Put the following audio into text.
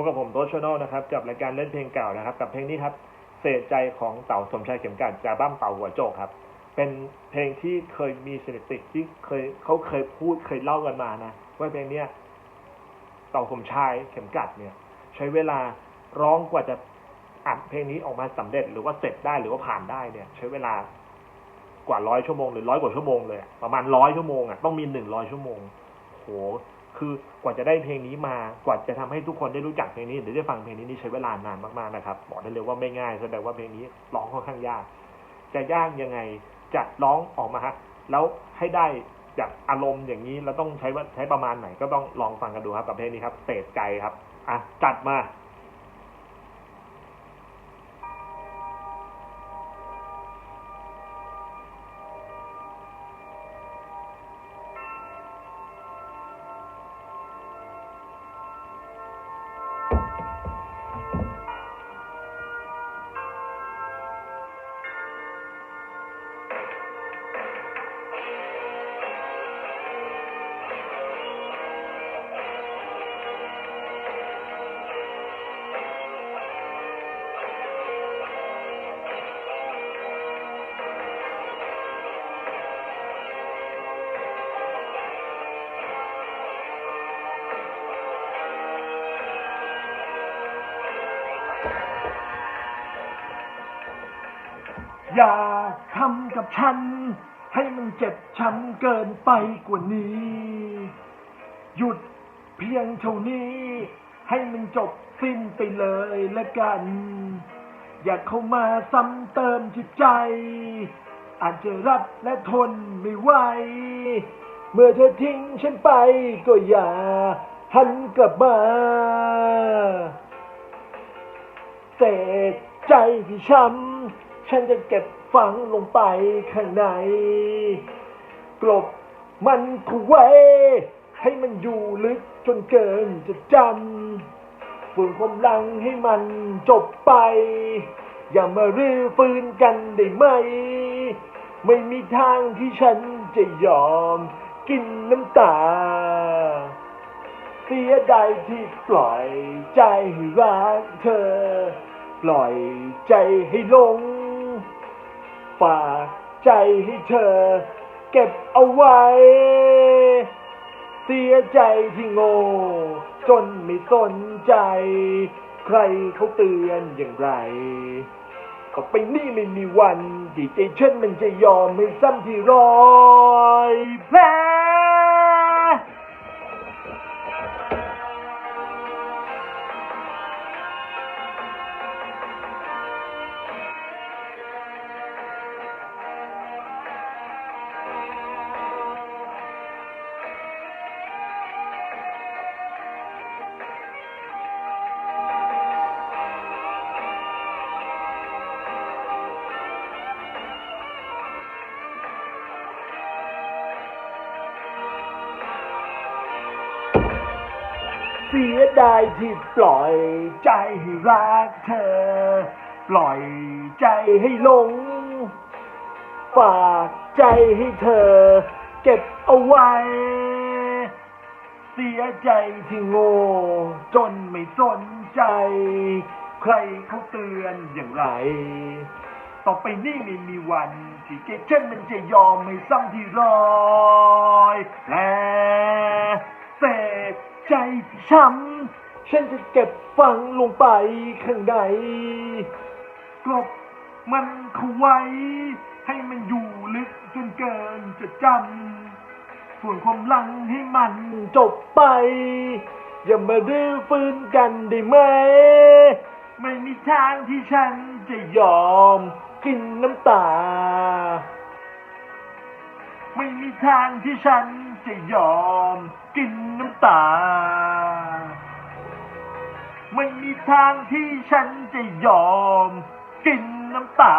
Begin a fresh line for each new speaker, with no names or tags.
พบกับผมโต๊ชชนอลนะครับกับรายการเล่นเพลงเก่านะครับ กับเพลงนี้ครับเศษใจของเต่าสมชายเข็มกัดจากบ้ามเต่าหัวโจกครับ เป็นเพลงที่เคยมีสถิติที่เคยเขาเคยพูดเคยเล่ากันมานะว่าเพลงเนี้ยเต่าสมชายเข็มกัดเนี่ย ใช้เวลาร้องกว่าจะอัดเพลงนี้ออกมาสำเร็จหรือว่าเสร็จได้หรือว่าผ่านได้เนี่ย ใช้เวลากว่าร้อยชั่วโมงหรือร้อยกว่าชั่วโมงเลยประมาณร้อยชั่วโมงอะต้องมีหนึ่งร้อยชั่วโมง หคือกว่าจะได้เพลงนี้มากว่าจะทำให้ทุกคนได้รู้จักเพลงนี้หรือได้ฟังเพลงนี้นี่ใช้เวลานานมากๆนะครับบอกได้เลยว่าไม่ง่ายแสดงว่าเพลงนี้ร้องค่อนข้างยาก จะยากยังไงจะร้องออกมาฮะแล้วให้ได้จากอารมณ์อย่างนี้เราต้องใช้ว่าใช้ประมาณไหนก็ต้องลองฟังกันดูครับกับเพลงนี้ครับเศษใจครับอะจัดมา
อย่าทำกับฉัน ให้มันเจ็บช้ำเกินไปกว่านี้ หยุดเพียงเท่านี้ ให้มันจบสิ้นไปเลยละกัน อย่าเข้ามาซ้ำเติมจิตใจ อาจจะรับและทนไม่ไหวเมื่อเธอทิ้งฉันไปก็อย่าหันกลับมาเศษใจที่ช้ำ ฉันจะเก็บฝังลงไปข้างใน กลบมันถูไว้ ให้มันอยู่ลึกจนเกินจะจำฝืนความลังให้มันจบไป อย่ามารื้อฟื้นกันได้ไหม ไม่มีทางที่ฉันจะยอมกินน้ำตา เสียดายที่ปล่อยใจให้รักเธอ ปล่อยใจให้หลง ฝากใจให้เธอ เก็บเอาไว้ เสียใจที่โง่ จนไม่สนใจ ใครเขาเตือนอย่างไรก็ไปนี่ไม่มีวันที่ใจฉันมันจะยอมให้ซ้ำที่รอยแผล เสียดายที่ปล่อยใจให้รักเธอ ปล่อยใจให้หลง ฝากใจให้เธอ เก็บเอาไว้ เสียใจที่โง่ จนไม่สนใจ ใครเขาเตือนอย่างไร ต่อไปนี่ไม่มีวันที่ใจฉันมันจะยอมให้ซ้ำที่รอย และเศษ ใจช้ำฉันจะเก็บฝังลงไปข้างในกลบมันเข้าไว้ ให้มันอยู่ลึกจนเกินจะจำส่วนความหลังให้มันจบไป อย่ามาดื้อฟื้นกันได้ไหม ไม่มีทางที่ฉันจะยอมกินน้ำตา ไม่มีทางที่ฉันจะยอมกินน้ำตา ไม่มีทางที่ฉันจะยอมกินน้ำตา